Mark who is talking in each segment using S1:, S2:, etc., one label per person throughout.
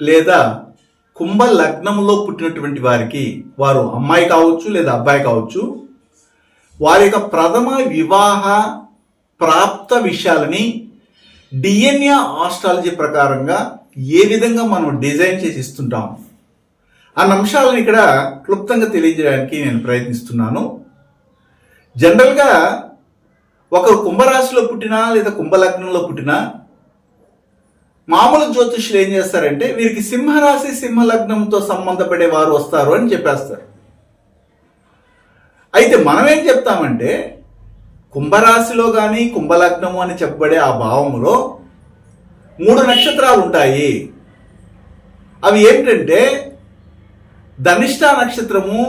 S1: లేదా కుంభ లగ్నంలో పుట్టినటువంటి వారికి వారు అమ్మాయి కావచ్చు లేదా అబ్బాయి కావచ్చు వారి యొక్క ప్రథమ వివాహ ప్రాప్త విషయాలని డిఎన్ఏ ఆస్ట్రాలజీ ప్రకారంగా ఏ విధంగా మనం డిజైన్ చేసి ఇస్తుంటాం అన్న అంశాలను ఇక్కడ క్లుప్తంగా తెలియజేయడానికి నేను ప్రయత్నిస్తున్నాను. జనరల్గా ఒక కుంభరాశిలో పుట్టినా లేదా కుంభలగ్నంలో పుట్టినా మామూలు జ్యోతిష్యులు ఏం చేస్తారంటే వీరికి సింహరాశి సింహలగ్నంతో సంబంధపడే వారు వస్తారు అని చెప్పేస్తారు. అయితే మనం ఏం చెప్తామంటే కుంభరాశిలో కానీ కుంభలగ్నము అని చెప్పబడే ఆ భావంలో మూడు నక్షత్రాలు ఉంటాయి. అవి ఏమిటంటే ధనిష్ట నక్షత్రము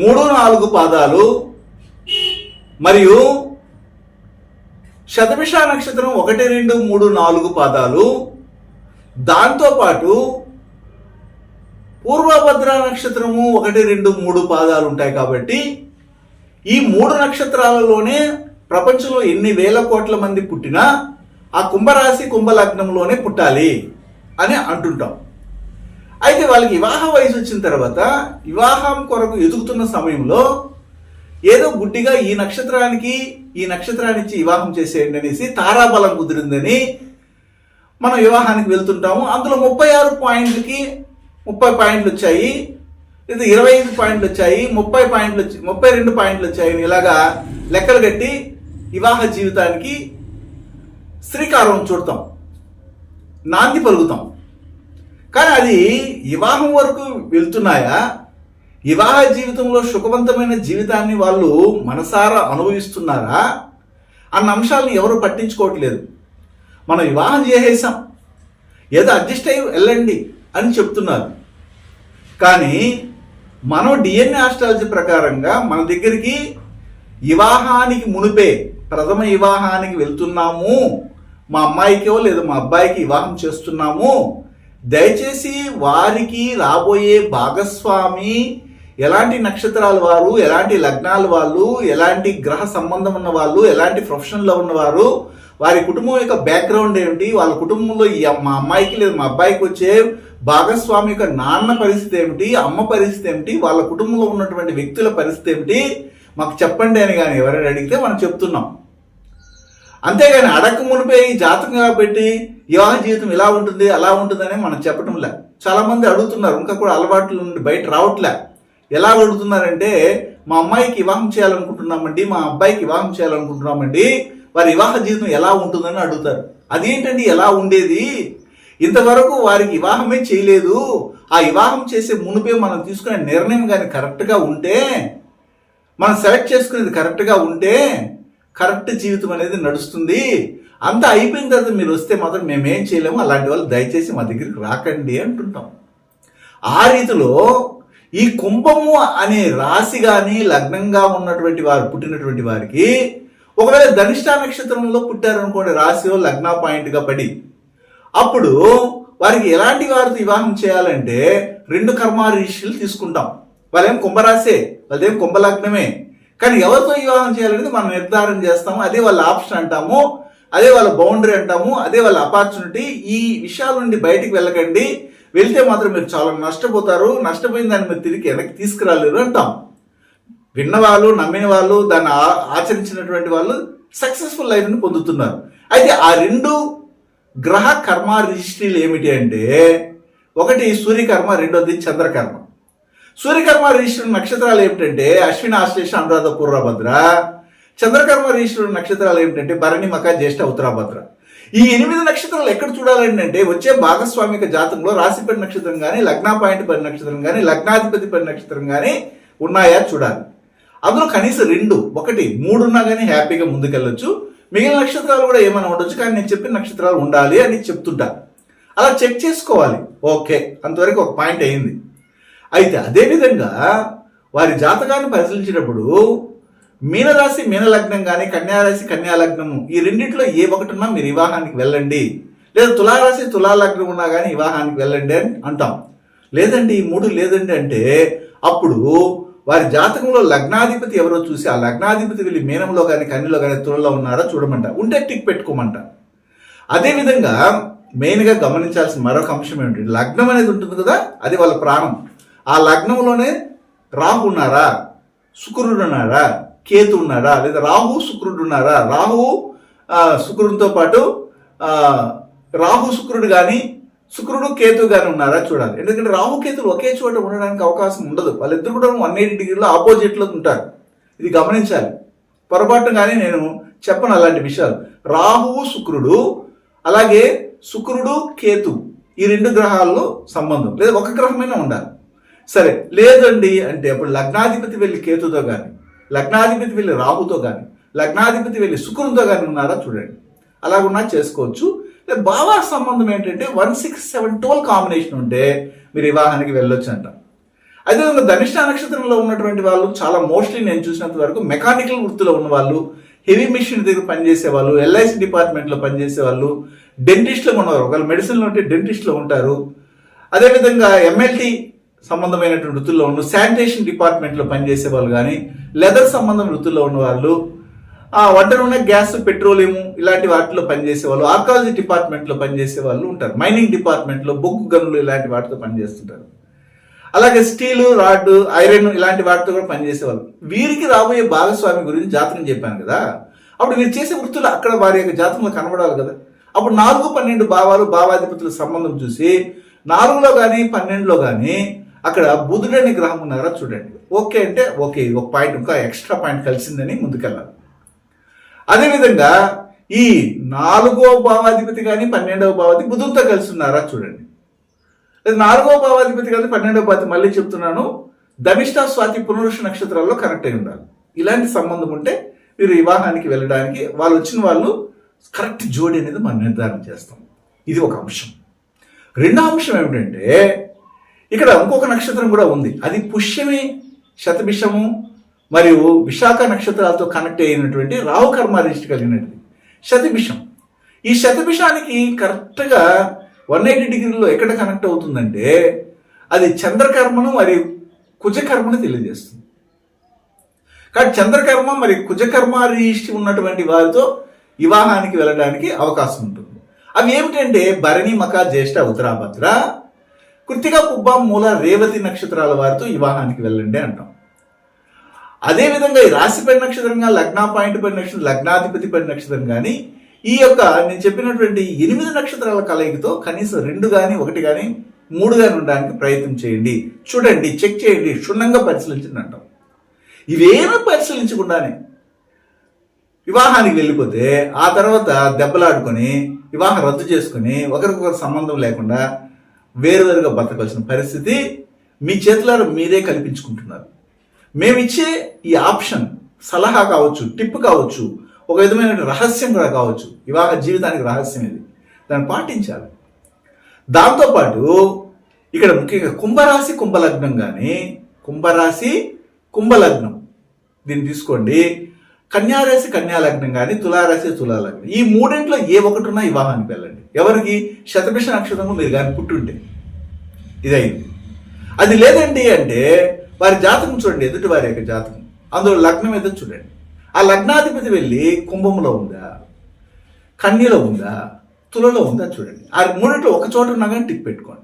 S1: మూడు నాలుగు పాదాలు మరియు శతభిష నక్షత్రం ఒకటి రెండు మూడు నాలుగు పాదాలు. దాంతోపాటు పూర్వభద్ర నక్షత్రము ఒకటి రెండు మూడు పాదాలు ఉంటాయి కాబట్టి ఈ మూడు నక్షత్రాలలోనే ప్రపంచంలో ఎన్ని వేల కోట్ల మంది పుట్టినా ఆ కుంభరాశి కుంభలగ్నంలోనే పుట్టాలి అని అంటుంటాం. అయితే వాళ్ళకి వివాహ వయసు వచ్చిన తర్వాత వివాహం కొరకు ఎదుగుతున్న సమయంలో ఏదో గుడ్డిగా ఈ నక్షత్రానికి ఈ నక్షత్రానికి వివాహం చేసేయండి అనేసి తారాబలం కుదిరిందని మనం వివాహానికి వెళ్తుంటాము. అందులో ముప్పై ఆరు పాయింట్లకి ముప్పై పాయింట్లు వచ్చాయి. లేదా ఇరవై ఐదు పాయింట్లు వచ్చాయి. ముప్పై పాయింట్లు వచ్చి ముప్పై రెండు పాయింట్లు వచ్చాయి ఇలాగా లెక్కలు కట్టి వివాహ జీవితానికి శ్రీకారం చుడతాం. నాంది పలుకుతాం. కానీ అది వివాహం వరకు వెళ్తున్నాయా? వివాహ జీవితంలో సుఖవంతమైన జీవితాన్ని వాళ్ళు మనసారా అనుభవిస్తున్నారా? అన్న అంశాలను ఎవరు పట్టించుకోవట్లేదు. మనం వివాహం చేసేసాం. ఏదో అడ్జస్ట్ అయ్యి వెళ్ళండి అని చెప్తున్నారు. కానీ మనం డిఎన్ఏ ఆస్ట్రాలజీ ప్రకారంగా మన దగ్గరికి వివాహానికి మునిపే ప్రథమ వివాహానికి వెళ్తున్నాము. మా అమ్మాయికో లేదా మా అబ్బాయికి వివాహం చేస్తున్నాము. దయచేసి వారికి రాబోయే భాగస్వామి ఎలాంటి నక్షత్రాల వారు ఎలాంటి లగ్నాల వాళ్ళు ఎలాంటి గ్రహ సంబంధం ఉన్న వాళ్ళు ఎలాంటి ప్రొఫెషన్లో ఉన్నవారు వారి కుటుంబం యొక్క బ్యాక్గ్రౌండ్ ఏమిటి వాళ్ళ కుటుంబంలో ఈ మా అమ్మాయికి లేదా మా అబ్బాయికి వచ్చే భాగస్వామి యొక్క నాన్న పరిస్థితి ఏమిటి అమ్మ పరిస్థితి ఏమిటి వాళ్ళ కుటుంబంలో ఉన్నటువంటి వ్యక్తుల పరిస్థితి ఏమిటి మాకు చెప్పండి అని కానీ ఎవరైనా అడిగితే మనం చెప్తున్నాం. అంతేగాని అడక్క మునిపే ఈ జాతకంగా పెట్టి వివాహ జీవితం ఇలా ఉంటుంది అలా ఉంటుందని మనం చెప్పటంలే. చాలామంది అడుగుతున్నారు ఇంకా కూడా అలవాట్ల నుండి బయట రావట్లే. ఎలా అడుగుతున్నారంటే మా అమ్మాయికి వివాహం చేయాలనుకుంటున్నామండి మా అబ్బాయికి వివాహం చేయాలనుకుంటున్నామండి వారి వివాహ జీవితం ఎలా ఉంటుందని అడుగుతారు. అదేంటండి ఎలా ఉండేది? ఇంతవరకు వారికి వివాహమే చేయలేదు. ఆ వివాహం చేసే మునిపే మనం తీసుకునే నిర్ణయం కానీ కరెక్ట్గా ఉంటే మనం సెలెక్ట్ చేసుకునేది కరెక్ట్గా ఉంటే కరెక్ట్ జీవితం అనేది నడుస్తుంది. అంతా అయిపోయిన తర్వాత మీరు వస్తే మాత్రం మేమేం చేయలేము. అలాంటి వాళ్ళు దయచేసి మా దగ్గరికి రాకండి అంటుంటాం. ఆ రీతిలో ఈ కుంభము అనే రాశి కానీ లగ్నంగా ఉన్నటువంటి వారు పుట్టినటువంటి వారికి ఒకవేళ ధనిష్ట నక్షత్రంలో పుట్టారనుకోండి రాశిలో లగ్న పాయింట్గా పడి అప్పుడు వారికి ఎలాంటి వారితో వివాహం చేయాలంటే రెండు కర్మారీషులు తీసుకుంటాం. వాళ్ళేం కుంభరాశే వాళ్ళదేం కుంభలగ్నమే. కానీ ఎవరితో వివాహం చేయాలనేది మనం నిర్ధారణ చేస్తాము. అదే వాళ్ళ ఆప్షన్ అంటాము అదే వాళ్ళ బౌండరీ అంటాము అదే వాళ్ళ అపార్చునిటీ. ఈ విషయాల నుండి బయటికి వెళ్ళకండి. వెళ్తే మాత్రం మీరు చాలా నష్టపోతారు నష్టపోయిన దాన్ని మీరు తిరిగి వెనక్కి తీసుకురాలేరు అంటాం. విన్న వాళ్ళు నమ్మిన వాళ్ళు దాన్ని ఆచరించినటువంటి వాళ్ళు సక్సెస్ఫుల్ లైఫ్ని పొందుతున్నారు. అయితే ఆ రెండు గ్రహ కర్మ రిజిస్ట్రీలు ఏమిటి అంటే ఒకటి సూర్యకర్మ రెండోది చంద్రకర్మ. సూర్యకర్మ రిజిస్టర్ నక్షత్రాలు ఏమిటంటే అశ్విన ఆశ్లేష అనురాధ పూర్వభద్ర. చంద్రకర్మ రిజిస్టర్ నక్షత్రాలు ఏమిటంటే భరణి మక జ్యేష్ఠ ఉత్తరాభద్ర. ఈ ఎనిమిది నక్షత్రాలు ఎక్కడ చూడాలండి అంటే వచ్చే భాగస్వామిక జాతకంలో రాశిపడి నక్షత్రం కానీ లగ్నా పాయింట్ పడి నక్షత్రం కానీ లగ్నాధిపతి పడి నక్షత్రం కానీ ఉన్నాయా చూడాలి. అందులో కనీసం రెండు ఒకటి మూడున్నా కానీ హ్యాపీగా ముందుకెళ్ళొచ్చు. మిగిలిన నక్షత్రాలు కూడా ఏమైనా ఉండొచ్చు కానీ నేను చెప్పిన నక్షత్రాలు ఉండాలి అని చెప్తుంటా. అలా చెక్ చేసుకోవాలి. ఓకే అంతవరకు ఒక పాయింట్ అయింది. అయితే అదేవిధంగా వారి జాతకాన్ని పరిశీలించినప్పుడు మీనరాశి మీనలగ్నం కానీ కన్యారాశి కన్యాలగ్నము ఈ రెండింటిలో ఏ ఒకటిన్నా మీరు వివాహానికి వెళ్ళండి. లేదా తులారాశి తులాలగ్నం ఉన్నా కానీ వివాహానికి వెళ్ళండి అని అంటాం. లేదండి ఈ మూడు లేదండి అంటే అప్పుడు వారి జాతకంలో లగ్నాధిపతి ఎవరో చూసి ఆ లగ్నాధిపతి వెళ్ళి మీనంలో కానీ కన్యలో కానీ తులలో ఉన్నారా చూడమంట. ఉంటే టిక్ పెట్టుకోమంట. అదేవిధంగా మెయిన్గా గమనించాల్సిన మరొక అంశం ఏమిటి? లగ్నం అనేది ఉంటుంది కదా అది వాళ్ళ ప్రాణం. ఆ లగ్నంలోనే రాహు ఉన్నారా? శుక్రుడు ఉన్నారా? కేతు ఉన్నారా లేదా రాహు శుక్రుడు ఉన్నారా రాహు శుక్రుడితో పాటు రాహు శుక్రుడు కానీ శుక్రుడు కేతు కానీ ఉన్నారా చూడాలి. ఎందుకంటే రాహు కేతులు ఒకే చోట ఉండడానికి అవకాశం ఉండదు. వాళ్ళిద్దరు కూడా వన్ ఎయిటీ డిగ్రీలో ఆపోజిట్లో ఉంటారు. ఇది గమనించాలి. పొరపాటుగానే నేను చెప్పను అలాంటి విషయాలు. రాహువు శుక్రుడు అలాగే శుక్రుడు కేతు ఈ రెండు గ్రహాల్లో సంబంధం. లేదా ఒక గ్రహమైనా ఉండాలి. సరే లేదండి అంటే అప్పుడు లగ్నాధిపతి వెళ్ళి కేతుతో కానీ లగ్నాధిపతి వెళ్ళి రాహుతో కానీ లగ్నాధిపతి వెళ్ళి శుక్రునితో కానీ ఉన్నారా చూడండి. అలాగున్నా చేసుకోవచ్చు. లేదా బావా సంబంధం ఏంటంటే one six seven twelve combination ఉంటే మీరు వివాహానికి వెళ్ళొచ్చు అంట అదేవిధంగా ధనిష్ట నక్షత్రంలో ఉన్నటువంటి వాళ్ళు చాలా మోస్ట్లీ నేను చూసినంత వరకు మెకానికల్ వృత్తిలో ఉన్న వాళ్ళు హెవీ మిషన్ దగ్గర పనిచేసే వాళ్ళు ఎల్ఐసి డిపార్ట్మెంట్లో పనిచేసే వాళ్ళు డెంటిస్ట్లో ఉన్నారు. ఒకవేళ మెడిసిన్లో ఉంటే డెంటిస్ట్లో ఉంటారు. అదేవిధంగా ఎంఎల్టీ సంబంధమైనటువంటి వృత్తుల్లో ఉన్న శానిటేషన్ డిపార్ట్మెంట్లో పనిచేసే వాళ్ళు కానీ లెదర్ సంబంధం వృత్తుల్లో ఉన్న వాళ్ళు ఆ వంట నూనె గ్యాస్ పెట్రోలియం ఇలాంటి వాటిలో పనిచేసే వాళ్ళు ఆర్కాలజీ డిపార్ట్మెంట్లో పనిచేసే వాళ్ళు ఉంటారు. మైనింగ్ డిపార్ట్మెంట్లో బొగ్గు గనులు ఇలాంటి వాటితో పనిచేస్తుంటారు. అలాగే స్టీలు రాడ్ ఐరన్ ఇలాంటి వాటితో కూడా పనిచేసే వాళ్ళు వీరికి రాబోయే భాగస్వామి గురించి జాతకం చెప్పాను కదా. అప్పుడు వీరు చేసే వృత్తులు అక్కడ వారి యొక్క జాతకంలో కనబడాలి కదా. అప్పుడు నాలుగు పన్నెండు భావాలు భావాధిపతుల సంబంధం చూసి నాలుగులో కానీ పన్నెండులో కానీ అక్కడ బుధుడు అనే గ్రహం ఉన్నారా చూడండి. ఓకే అంటే ఓకే ఇది ఒక పాయింట్ ఇంకా ఎక్స్ట్రా పాయింట్ కలిసిందని ముందుకెళ్ళాలి. అదేవిధంగా ఈ నాలుగో భావాధిపతి కానీ పన్నెండవ భావాధిపతి బుధుడితో కలిసి ఉన్నారా చూడండి. లేదు నాలుగో భావాధిపతి కానీ పన్నెండవ భావతి మళ్ళీ చెప్తున్నాను ధనిష్ట స్వాతి పునరుష నక్షత్రాల్లో కరెక్ట్ అయి ఉండాలి. ఇలాంటి సంబంధం ఉంటే మీరు వివాహానికి వెళ్ళడానికి వాళ్ళు వచ్చిన వాళ్ళు కరెక్ట్ జోడి అనేది మనం నిర్ధారణ చేస్తాం. ఇది ఒక అంశం. రెండో అంశం ఏమిటంటే ఇక్కడ ఇంకొక నక్షత్రం కూడా ఉంది. అది పుష్యమి శతభిషము మరియు విశాఖ నక్షత్రాలతో కనెక్ట్ అయినటువంటి రాహు కర్మారిష్టి కలిగినది. శతభిషం. ఈ శతభిషానికి కరెక్ట్గా వన్ ఎయిటీ డిగ్రీలో ఎక్కడ కనెక్ట్ అవుతుందంటే అది చంద్రకర్మను మరియు కుజకర్మను తెలియజేస్తుంది. కానీ చంద్రకర్మ మరి కుజకర్మ ఉన్నటువంటి వారితో వివాహానికి వెళ్ళడానికి అవకాశం ఉంటుంది. అవి ఏమిటంటే భరణి మక జ్యేష్ఠ ఉత్తరాభద్ర కృతిక పుబ్బ మూల రేవతి నక్షత్రాల వారితో వివాహానికి వెళ్ళండి అంటాం. అదేవిధంగా ఈ రాశిపై నక్షత్రంగా లగ్న పాయింట్ పడి నక్షత్రం లగ్నాధిపతి పడి నక్షత్రం కానీ ఈ యొక్క నేను చెప్పినటువంటి ఎనిమిది నక్షత్రాల కలయికతో కనీసం రెండు కానీ ఒకటి కానీ మూడు కానీ ఉండడానికి ప్రయత్నం చేయండి. చూడండి చెక్ చేయండి క్షుణ్ణంగా పరిశీలించండి అంటాం. ఇవేమీ పరిశీలించకుండానే వివాహానికి వెళ్ళిపోతే ఆ తర్వాత దెబ్బలాడుకొని వివాహం రద్దు చేసుకొని ఒకరికొకరు సంబంధం లేకుండా వేరువేరుగా బతకాల్సిన పరిస్థితి మీ చేతులారా మీరే కల్పించుకుంటున్నారు. మేమిచ్చే ఈ ఆప్షన్ సలహా కావచ్చు టిప్ కావచ్చు ఒక విధమైన రహస్యం కూడా కావచ్చు. వివాహ జీవితానికి రహస్యం ఇది. దాన్ని పాటించాలి. దాంతోపాటు ఇక్కడ ముఖ్యంగా కుంభరాశి కుంభలగ్నం కానీ కుంభరాశి కుంభలగ్నం. దీన్ని తీసుకోండి. కన్యారాశి కన్యాలగ్నం కానీ తులారాశి తులాలగ్నం. ఈ మూడింట్లో ఏ ఒకటి ఉన్నా వివాహానికి వెళ్ళండి. ఎవరికి? శతభిష నక్షత్రము మీరు కానీ పుట్టుంటే. ఇదైంది. అది లేదండి అంటే వారి జాతకం చూడండి ఎదుటి వారి యొక్క జాతకం. అందులో లగ్నం మీద చూడండి. ఆ లగ్నాధిపతి వెళ్ళి కుంభంలో ఉందా? కన్యలో ఉందా? తులలో ఉందా చూడండి. ఆ మూడింట్లో ఒక చోట ఉన్నా కానీ టిక్ పెట్టుకోండి.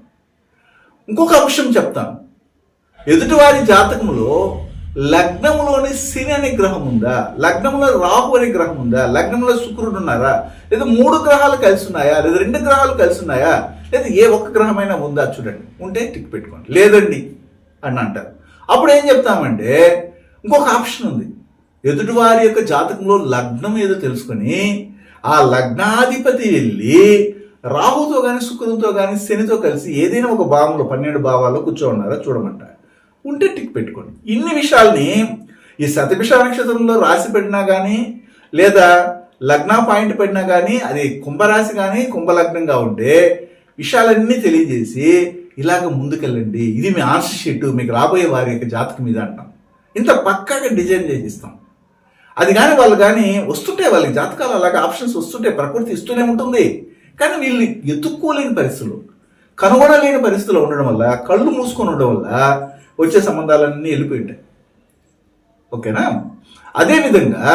S1: ఇంకొక అంశం చెప్తాను. ఎదుటివారి జాతకంలో లగ్నంలోని శని అనే గ్రహం ఉందా? లగ్నంలో రాహు అనే గ్రహం ఉందా? లగ్నంలో శుక్రుడు ఉన్నారా? లేదా మూడు గ్రహాలు కలిసి ఉన్నాయా? లేదా రెండు గ్రహాలు కలిసి ఉన్నాయా? లేదా ఏ ఒక్క గ్రహమైనా ఉందా? చూడండి. ఉంటే టిక్ పెట్టుకోండి. లేదండి అని అంటారు. అప్పుడు ఏం చెప్తామంటే ఇంకొక ఆప్షన్ ఉంది. ఎదుటివారి యొక్క జాతకంలో లగ్నం ఏదో తెలుసుకొని ఆ లగ్నాధిపతి వెళ్ళి రాహుతో కానీ శుక్రునితో కానీ శనితో కలిసి ఏదైనా ఒక భావంలో పన్నెండు భావాల్లో కూర్చోన్నారా చూడమంట ఉంటే టిక్ పెట్టుకోండి. ఇన్ని విషయాల్ని ఈ శతభిష నక్షత్రంలో రాసి పెట్టినా కానీ లేదా లగ్న పాయింట్ పెట్టినా కానీ అది కుంభరాశి కానీ కుంభలగ్నంగా ఉంటే విషయాలన్నీ తెలియజేసి ఇలాగ ముందుకెళ్ళండి. ఇది మీ ఆన్సర్ షీట్ మీకు రాబోయే వారి యొక్క జాతకం మీద అంటాం. ఇంత పక్కాగా డిజైన్ చేసి ఇస్తాం అది కానీ వాళ్ళు కానీ వస్తుంటే వాళ్ళకి జాతకాలు అలాగే ఆప్షన్స్ వస్తుంటే ప్రకృతి ఇస్తూనే ఉంటుంది. కానీ వీళ్ళు ఎత్తుక్కోలేని పరిస్థితులు కనుగొనలేని పరిస్థితులు ఉండడం వల్ల కళ్ళు మూసుకొని ఉండడం వల్ల వచ్చే సంబంధాలన్నీ వెళ్ళిపోయి ఉంటాయి. ఓకేనా? అదేవిధంగా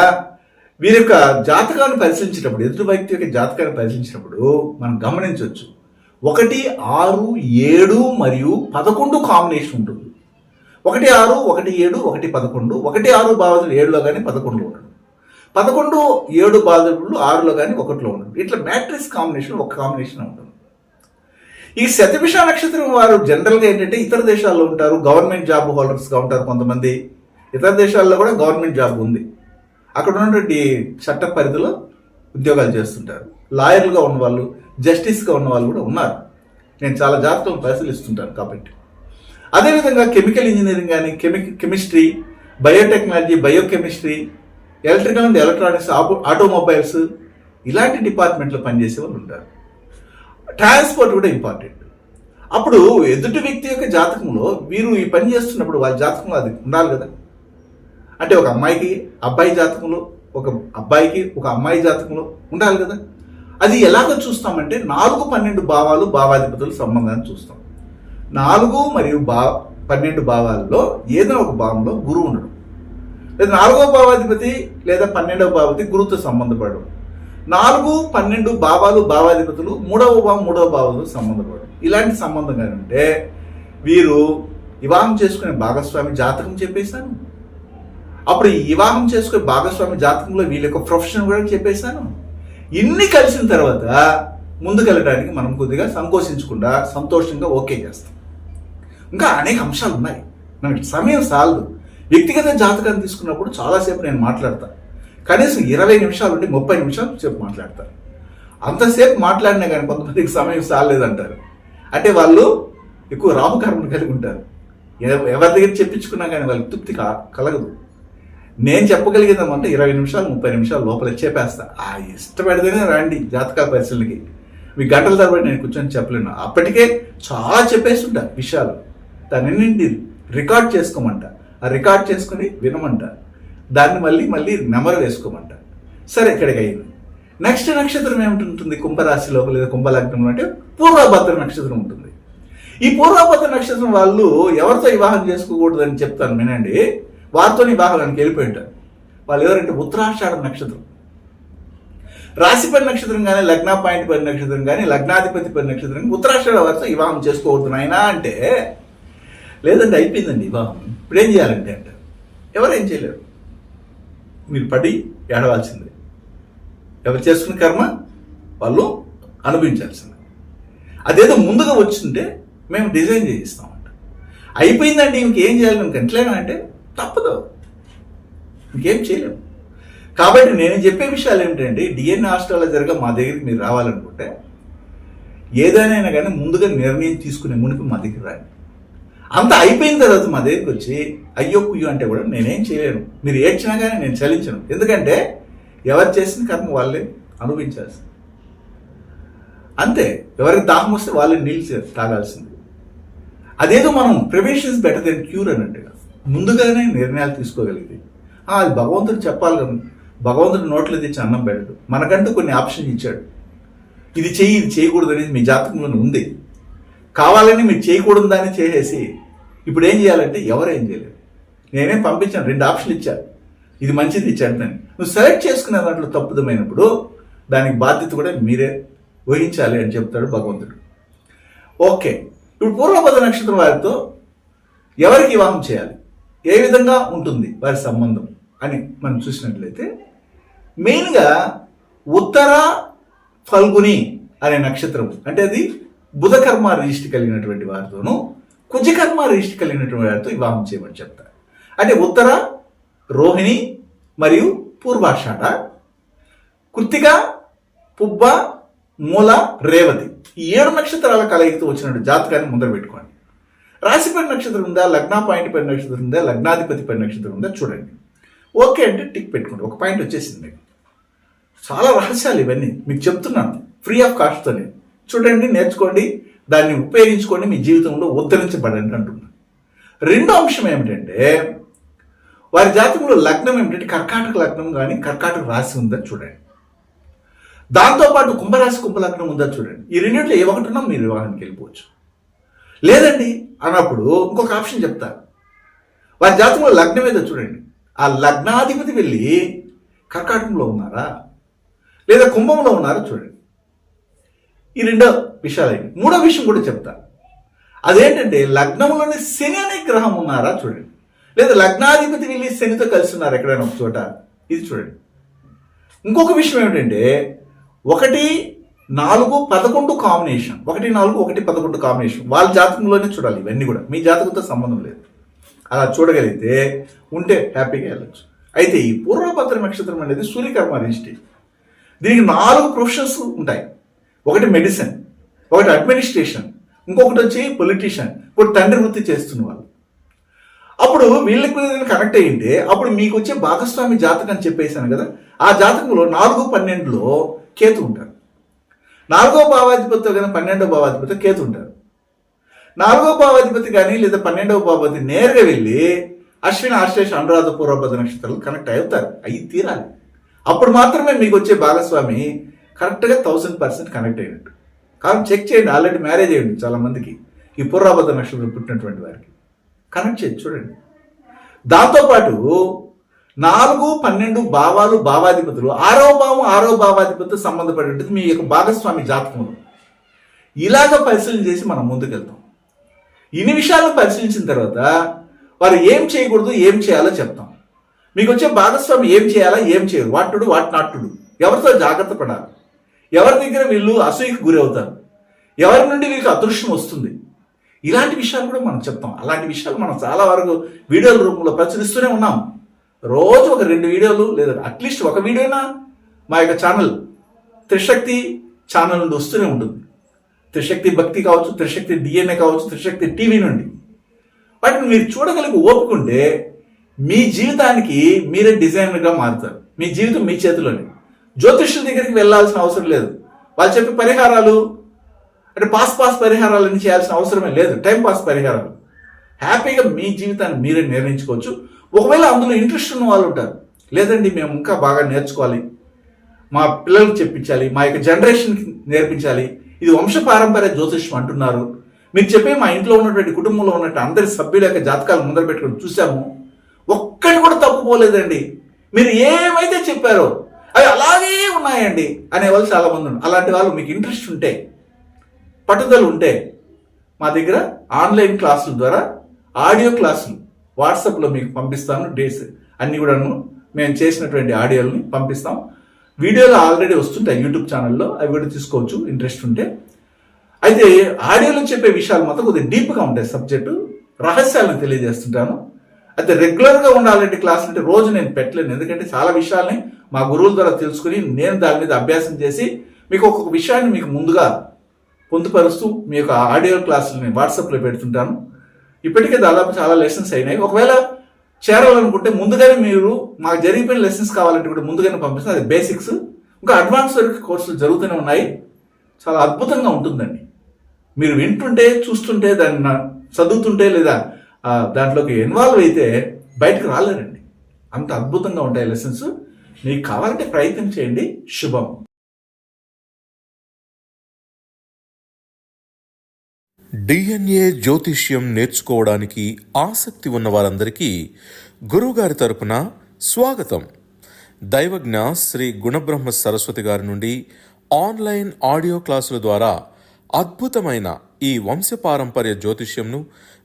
S1: వీరి యొక్క జాతకాన్ని పరిశీలించినప్పుడు ఎదుటి వ్యక్తి యొక్క జాతకాన్ని పరిశీలించినప్పుడు మనం గమనించవచ్చు. ఒకటి ఆరు ఏడు మరియు పదకొండు కాంబినేషన్ ఉంటుంది. ఒకటి ఆరు ఒకటి ఏడు ఒకటి పదకొండు. ఒకటి ఆరు బాధలు ఏడులో కానీ పదకొండులో ఉండడం పదకొండు ఏడు బాధితులు ఆరులో కానీ ఒకటిలో ఉండడం ఇట్లా మ్యాట్రిక్స్ కాంబినేషన్ ఒక కాంబినేషన్ ఉంటుంది. ఈ శతభిష నక్షత్రం వారు జనరల్గా ఏంటంటే ఇతర దేశాల్లో ఉంటారు గవర్నమెంట్ జాబ్ హోల్డర్స్గా ఉంటారు కొంతమంది. ఇతర దేశాల్లో కూడా గవర్నమెంట్ జాబ్ ఉంది. అక్కడ ఉన్నటువంటి చట్ట పరిధిలో ఉద్యోగాలు చేస్తుంటారు. లాయర్లుగా ఉన్నవాళ్ళు జస్టిస్గా ఉన్న వాళ్ళు కూడా ఉన్నారు. నేను చాలా జాగ్రత్తలు పరిశీలిస్తుంటాను కాబట్టి. అదేవిధంగా కెమికల్ ఇంజనీరింగ్ కానీ కెమి chemistry biotechnology biochemistry electrical and electronics automobiles ఇలాంటి డిపార్ట్మెంట్లో పనిచేసే వాళ్ళు ఉంటారు. ట్రాన్స్పోర్ట్ కూడా ఇంపార్టెంట్. అప్పుడు ఎదుటి వ్యక్తి యొక్క జాతకంలో వీరు ఈ పని చేస్తున్నప్పుడు వాళ్ళ జాతకంలో అది ఉండాలి కదా. అంటే ఒక అమ్మాయికి అబ్బాయి జాతకంలో ఒక అబ్బాయికి ఒక అమ్మాయి జాతకంలో ఉండాలి కదా. అది ఎలాగో చూస్తామంటే నాలుగు పన్నెండు భావాలు భావాధిపతుల సంబంధాన్ని చూస్తాం. నాలుగు మరియు బా పన్నెండు భావాల్లో ఏదైనా ఒక భావంలో గురువు ఉండడం. లేదా నాలుగో భావాధిపతి లేదా పన్నెండవ భావాధిపతి గురువుతో సంబంధపడడం. నాలుగు పన్నెండు భావాలు భావాధిపతులు మూడవ భావం మూడవ భావాలు సంబంధపడడం ఇలాంటి సంబంధం కానీ ఉంటే వీరు వివాహం చేసుకునే భాగస్వామి జాతకం చెప్పేశాను. అప్పుడు వివాహం చేసుకునే భాగస్వామి జాతకంలో వీళ్ళ యొక్క ప్రొఫెషన్ కూడా చెప్పేశాను. ఇన్ని కలిసిన తర్వాత ముందుకెళ్ళడానికి మనం కొద్దిగా సంకోచించకుండా సంతోషంగా ఓకే చేస్తాం. ఇంకా అనేక అంశాలు ఉన్నాయి. నాకు సమయం సాలదు. వ్యక్తిగత జాతకాన్ని తీసుకున్నప్పుడు చాలాసేపు నేను మాట్లాడతాను. కనీసం ఇరవై నిమిషాల నుండి ముప్పై నిమిషాలు సేపు మాట్లాడతారు. అంతసేపు మాట్లాడినా కానీ కొంతమందికి సమయం సాలేదంటారు అంటే వాళ్ళు ఎక్కువ రామకర్మను కలిగి ఉంటారు. ఎవరి దగ్గర చెప్పించుకున్నా కానీ వాళ్ళకి తృప్తి కా- కలగదు. నేను చెప్పగలిగేదామంటే ఇరవై నిమిషాలు ముప్పై నిమిషాలు లోపల చెప్పేస్తా. ఆ ఇష్టపడితేనే రండి జాతకాల పరిశీలనకి. మీ గంటల తరబడి నేను కూర్చొని చెప్పలేను. అప్పటికే చాలా చెప్పేస్తుంటా విషయాలు. దానిన్నింటి రికార్డ్ చేసుకోమంట. ఆ రికార్డ్ చేసుకుని వినమంట. దాన్ని మళ్ళీ మళ్ళీ నెమరు వేసుకోమంట సరే ఇక్కడికి అయింది నెక్స్ట్ నక్షత్రం ఏమిటి కుంభరాశిలో లేదా కుంభలగ్నంలో అంటే పూర్వభద్ర నక్షత్రం ఉంటుంది. ఈ పూర్వభద్ర నక్షత్రం వాళ్ళు ఎవరితో వివాహం చేసుకోకూడదని చెప్తాను వినండి. వారితో వివాహానికి వెళ్ళిపోయి ఉంటారు. వాళ్ళు ఎవరంటే ఉత్తరాషాఢ నక్షత్రం. రాశి పడి నక్షత్రం కానీ లగ్న పాయింట్ పడి నక్షత్రం కానీ లగ్నాధిపతి పడి నక్షత్రం కానీ ఉత్తరాషాఢ వారితో వివాహం చేసుకోవద్దు నాయనా అంటే లేదండి అయిపోయిందండి వివాహం. ఇప్పుడు ఏం చేయాలంటే అంటారు ఎవరు ఏం చేయలేరు? మీరు పడి ఏడవాల్సిందే. ఎవరు చేసుకున్న కర్మ వాళ్ళు అనుభవించాల్సిందే. అదేదో ముందుగా వచ్చింటే మేము డిజైన్ చేయిస్తామంట. అయిపోయిందంటే ఇంకేం చేయాలి? మేము కంట్లేనా అంటే తప్పదు. ఇంకేం చేయలేము కాబట్టి నేను చెప్పే విషయాలు ఏమిటంటే డిఎన్ఏ ఆస్ట్రాలజర్గా మా దగ్గరికి మీరు రావాలనుకుంటే ఏదైనా కానీ ముందుగా నిర్ణయం తీసుకునే మునిపి మా దగ్గర రండి. అంత అయిపోయిన తర్వాత మా దగ్గరికి వచ్చి అయ్యో కుయ్యో అంటే కూడా నేనేం చేయలేను. మీరు ఏడ్చినా కానీ నేను చలించను. ఎందుకంటే ఎవరు చేసిన కర్మ వాళ్ళే అనుభవించాల్సింది. అంతే. ఎవరికి దాహం వస్తే వాళ్ళే నీళ్ళు తాగాల్సింది. అదేదో మనం ప్రివెన్షన్ బెటర్ దెన్ క్యూర్ అన్నట్టుగా ముందుగానే నిర్ణయాలు తీసుకోగలిగింది అది భగవంతుడు చెప్పాలి కదా. భగవంతుడు నోట్లో తెచ్చి అన్నం పెట్టడు మనకంటూ కొన్ని ఆప్షన్స్ ఇచ్చాడు. ఇది చెయ్యి ఇది చేయకూడదు అనేది మీ జాతకంలోనే ఉంది. కావాలని మీరు చేయకూడదు దాన్ని చేసేసి ఇప్పుడు ఏం చేయాలంటే ఎవరు ఏం చేయలేదు. నేనేం పంపించాను రెండు ఆప్షన్లు ఇచ్చాను ఇది మంచిది ఇచ్చాను నువ్వు సెలెక్ట్ చేసుకునే దాంట్లో తప్పుదమైనప్పుడు దానికి బాధ్యత కూడా మీరే వహించాలి అని చెప్తాడు భగవంతుడు. ఓకే. ఇప్పుడు పూర్వపద నక్షత్రం వారితో ఎవరికి వివాహం చేయాలి? ఏ విధంగా ఉంటుంది వారి సంబంధం అని మనం చూసినట్లయితే మెయిన్గా ఉత్తర ఫల్గుని అనే నక్షత్రం. అంటే అది బుధకర్మ రిజిస్టర్ కలిగినటువంటి వారితోనూ కుజకర్మ రిజిస్టర్ కలిగినటువంటి వారితో వివాహం చేయమని చెప్తారు. అంటే ఉత్తర రోహిణి మరియు పూర్వాషాఢ కృత్తిక పుబ్బ మూల రేవతి. ఈ ఏడు నక్షత్రాల కలయికతో వచ్చినటువంటి జాతకాన్ని ముందర పెట్టుకోండి. రాశి నక్షత్రం ఉందా లగ్న పాయింట్ పడి నక్షత్రం ఉందా లగ్నాధిపతి పడి నక్షత్రం ఉందా చూడండి. ఓకే అంటే టిక్ పెట్టుకోండి. ఒక పాయింట్ వచ్చేసింది మీకు. చాలా రహస్యాలు ఇవన్నీ. మీకు చెప్తున్నాను. ఫ్రీ ఆఫ్ కాస్ట్తోనే చూడండి నేర్చుకోండి దాన్ని ఉపయోగించుకోండి మీ జీవితంలో ఉద్ధరించబడండి అంటున్నాను రెండో అంశం ఏమిటంటే వారి జాతకంలో లగ్నం ఏమిటంటే కర్కాటక లగ్నం కానీ కర్కాటక రాశి ఉందని చూడండి. దాంతోపాటు కుంభరాశి కుంభలగ్నం ఉందా చూడండి. ఈ రెండింటిలో ఏ ఒకటి ఉన్నా మీరు వివాహానికి వెళ్ళిపోవచ్చు. లేదండి అన్నప్పుడు ఇంకొక ఆప్షన్ చెప్తారు వారి జాతకంలో లగ్నం ఏదో చూడండి. ఆ లగ్నాధిపతి వెళ్ళి కర్కాటకంలో ఉన్నారా? లేదా కుంభంలో ఉన్నారా చూడండి. ఈ రెండో విషయాలు మూడో విషయం కూడా చెప్తా. అదేంటంటే లగ్నంలోని శని అనే గ్రహం ఉన్నారా చూడండి. లేదా లగ్నాధిపతి వెళ్ళి శనితో కలిసి ఉన్నారు ఎక్కడైనా ఒక చోట. ఇది చూడండి. ఇంకొక విషయం ఏమిటంటే ఒకటి నాలుగు పదకొండు కాంబినేషన్. ఒకటి నాలుగు ఒకటి పదకొండు కాంబినేషన్. వాళ్ళ జాతకంలోనే చూడాలి ఇవన్నీ కూడా. మీ జాతకంతో సంబంధం లేదు. అలా చూడగలిగితే ఉంటే హ్యాపీగా వెళ్ళచ్చు. అయితే ఈ పూర్వభద్ర నక్షత్రం అనేది సూర్యకర్మ రిజిస్ట్రీ. దీనికి నాలుగు ప్రొఫెషన్స్ ఉంటాయి. ఒకటి మెడిసిన్ ఒకటి అడ్మినిస్ట్రేషన్ ఇంకొకటి వచ్చి పొలిటీషియన్ ఇప్పుడు తండ్రి వృత్తి చేస్తున్న వాళ్ళు. అప్పుడు వీళ్ళకి కనెక్ట్ అయ్యింటే అప్పుడు మీకు వచ్చే భాగస్వామి జాతకం అని చెప్పేశాను కదా ఆ జాతకంలో నాలుగు పన్నెండులో కేతు ఉంటారు నాలుగో భావాధిపతితో కానీ పన్నెండో భావాధిపతితో కేతు ఉంటారు నాలుగో భావాధిపతి కానీ లేదా పన్నెండవ భావాధిపతి నేరుగా వెళ్ళి అశ్విన ఆశ్లేష అనురాధ నక్షత్రాలు కనెక్ట్ అవుతారు. అయి తీరాలి. అప్పుడు మాత్రమే మీకు వచ్చే భాగస్వామి కరెక్ట్గా థౌసండ్ పర్సెంట్ కనెక్ట్ అయినట్టు. కానీ చెక్ చేయండి ఆల్రెడీ మ్యారేజ్ అయ్యింది చాలా మందికి. ఈ పుర్రాబద్ధ నక్షత్రం పుట్టినటువంటి వారికి. కనెక్ట్ చేయండి చూడండి. దాంతోపాటు నాలుగు పన్నెండు భావాలు భావాధిపతులు ఆరో భావం ఆరో భావాధిపతితో సంబంధపడి ఉంటుంది. మీ యొక్క భాగస్వామి జాతకంలో. ఇలాగ పరిశీలన చేసి మనం ముందుకెళ్తాం. ఇన్ని విషయాలు పరిశీలించిన తర్వాత వారు ఏం చేయకూడదు ఏం చేయాలో చెప్తాం. మీకు వచ్చే భాగస్వామి ఏం చేయాలా ఏం చేయరు వాటుడు వాట్ నాటుడు ఎవరితో జాగ్రత్త పడాలి? ఎవరి దగ్గర వీళ్ళు అసూయకు గురి అవుతారు ఎవరి నుండి వీళ్ళకి అదృష్టం వస్తుంది? ఇలాంటి విషయాలు కూడా మనం చెప్తాం. అలాంటి విషయాలు మనం చాలా వరకు వీడియోల రూపంలో ప్రచురిస్తూనే ఉన్నాం. రోజు ఒక రెండు వీడియోలు లేదా అట్లీస్ట్ ఒక వీడియోనా మా యొక్క ఛానల్ త్రిశక్తి ఛానల్ నుండి వస్తూనే ఉంటుంది. త్రిశక్తి భక్తి కావచ్చు త్రిశక్తి డిఎన్ఏ కావచ్చు త్రిశక్తి టీవీ నుండి. వాటిని మీరు చూడగలిగి ఓపుకుంటే మీ జీవితానికి మీరే డిజైనర్గా మారుతారు. మీ జీవితం మీ చేతిలోనే. జ్యోతిష్యుల దగ్గరికి వెళ్ళాల్సిన అవసరం లేదు. వాళ్ళు చెప్పే పరిహారాలు అంటే పాస్ పాస్ పరిహారాలన్నీ చేయాల్సిన అవసరమే లేదు. టైం పాస్ పరిహారాలు. హ్యాపీగా మీ జీవితాన్ని మీరే నిర్ణయించుకోవచ్చు. ఒకవేళ అందులో ఇంట్రెస్ట్ ఉన్న వాళ్ళు ఉంటారు. లేదండి మేము ఇంకా బాగా నేర్చుకోవాలి. మా పిల్లలకు చెప్పించాలి. మా యొక్క జనరేషన్కి నేర్పించాలి. ఇది వంశపారంపర్య జ్యోతిష్యం అంటున్నారు. మీరు చెప్పే మా ఇంట్లో ఉన్నటువంటి కుటుంబంలో ఉన్నటువంటి అందరి సభ్యుల యొక్క జాతకాలు ముందర పెట్టుకొని చూసాము ఒక్కటి కూడా తప్పుపోలేదండి మీరు ఏమైతే చెప్పారో అవి అలాగే ఉన్నాయండి అనే వాళ్ళు చాలా మంది ఉన్నారు. అలాంటి వాళ్ళు మీకు ఇంట్రెస్ట్ ఉంటే పట్టుదల ఉంటే మా దగ్గర ఆన్లైన్ క్లాసుల ద్వారా ఆడియో క్లాసులు వాట్సాప్లో మీకు పంపిస్తాను డేట్స్ అన్నీ కూడాను మేము చేసినటువంటి ఆడియోలని పంపిస్తాం. వీడియోలు ఆల్రెడీ వస్తుంటాయి యూట్యూబ్ ఛానల్లో అవి కూడా తీసుకోవచ్చు ఇంట్రెస్ట్ ఉంటే. అయితే ఆడియోలో చెప్పే విషయాలు మాత్రం కొద్దిగా డీప్గా ఉంటాయి సబ్జెక్టు రహస్యాలను తెలియజేస్తుంటాను. అయితే రెగ్యులర్గా ఉండాలంటే క్లాస్ అంటే రోజు నేను పెట్టలేను. ఎందుకంటే చాలా విషయాల్ని మా గురువుల ద్వారా తెలుసుకుని నేను దాని మీద అభ్యాసం చేసి మీకు ఒక్కొక్క విషయాన్ని మీకు ముందుగా పొందుపరుస్తూ మీ యొక్క ఆడియో క్లాసులు నేను వాట్సాప్లో పెడుతుంటాను. ఇప్పటికే దాదాపు చాలా లెసన్స్ అయినాయి. ఒకవేళ చేరాలనుకుంటే ముందుగానే మీరు మాకు జరిగిపోయిన లెసన్స్ కావాలంటే కూడా ముందుగానే పంపిస్తాను. అది బేసిక్స్ ఇంకా అడ్వాన్స్ వరకు కోర్సులు జరుగుతూనే ఉన్నాయి. చాలా అద్భుతంగా ఉంటుందండి. మీరు వింటుంటే చూస్తుంటే దాన్ని చదువుతుంటే లేదా దాంట్లోకి ఇన్వాల్వ్ అయితే బయటకు రాలేరండి. అంత అద్భుతంగా ఉంటాయి లెసన్స్ మీకు కావాలంటే ప్రయత్నం చేయండి. శుభం.
S2: డిఎన్ఏ జ్యోతిష్యం నేర్చుకోవడానికి ఆసక్తి ఉన్న వారందరికీ గురువుగారి తరపున స్వాగతం. దైవజ్ఞ శ్రీ గుణబ్రహ్మ సరస్వతి గారి నుండి ఆన్లైన్ ఆడియో క్లాసుల ద్వారా అద్భుతమైన ఈ వంశపారంపర్య జ్యోతిష్యంను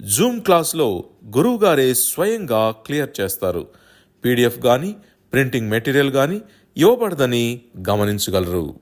S2: జూమ్ క్లాస్లో గురువుగారే స్వయంగా క్లియర్ చేస్తారు. పీడిఎఫ్ కానీ ప్రింటింగ్ మెటీరియల్ కానీ ఇవ్వబడదని గమనించగలరు.